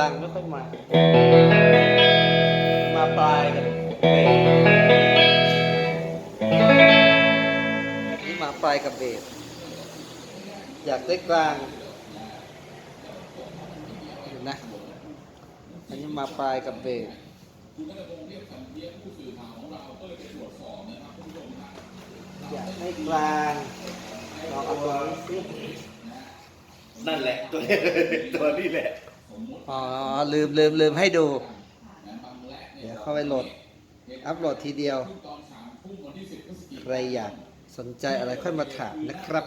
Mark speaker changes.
Speaker 1: ลางไม่ค่อยมา มาปลายกับเบสนี่มาปลายกับเบสอยากได้กลางเห็นนะอันนี้มาปลายกับเบสอยากได้กลางลองเอาตัวนี้สิ
Speaker 2: นั่นแหละตัวนี้ตัวนี้แหละ
Speaker 1: อ๋อ ลืมลืมลืมให้ดู เดี๋ยวเข้าไปโหลด อัพโหลดทีเดียว ใครอยากสนใจอะไรค่อยมาถามนะครับ